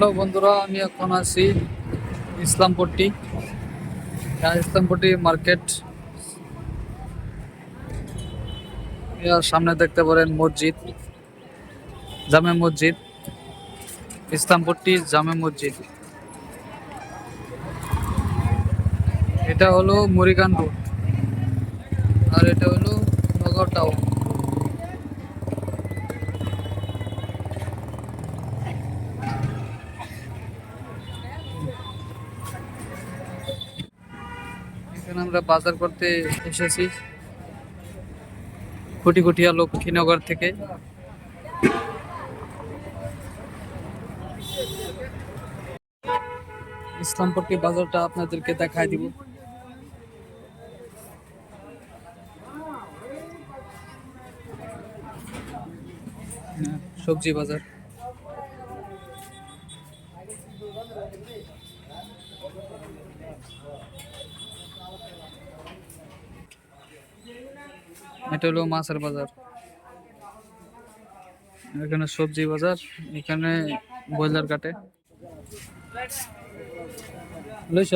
Hello বন্ধুরা আমি এখন আছি ইসলামপট্টি। আহ, ইসলামপট্টি মার্কেট। সামনে দেখতে পারেন মসজিদ জামে মসজিদ। ইসলামপট্টি জামে মসজিদ। এটা হলো মুরিগান রোড। আর এটা হলো নগর টাউন। এখানে আমরা বাজার করতে এসেছি। কোটি কোটিয়া লক্ষ্মীনগর থেকে। ইসলামপট্টি বাজারটা আপনাদেরকে দেখায় দিব। সবজি বাজার। এটা হলো মাছের বাজার। এখানে সবজি বাজার এখানে ব্রয়লার কাটে। লইছ?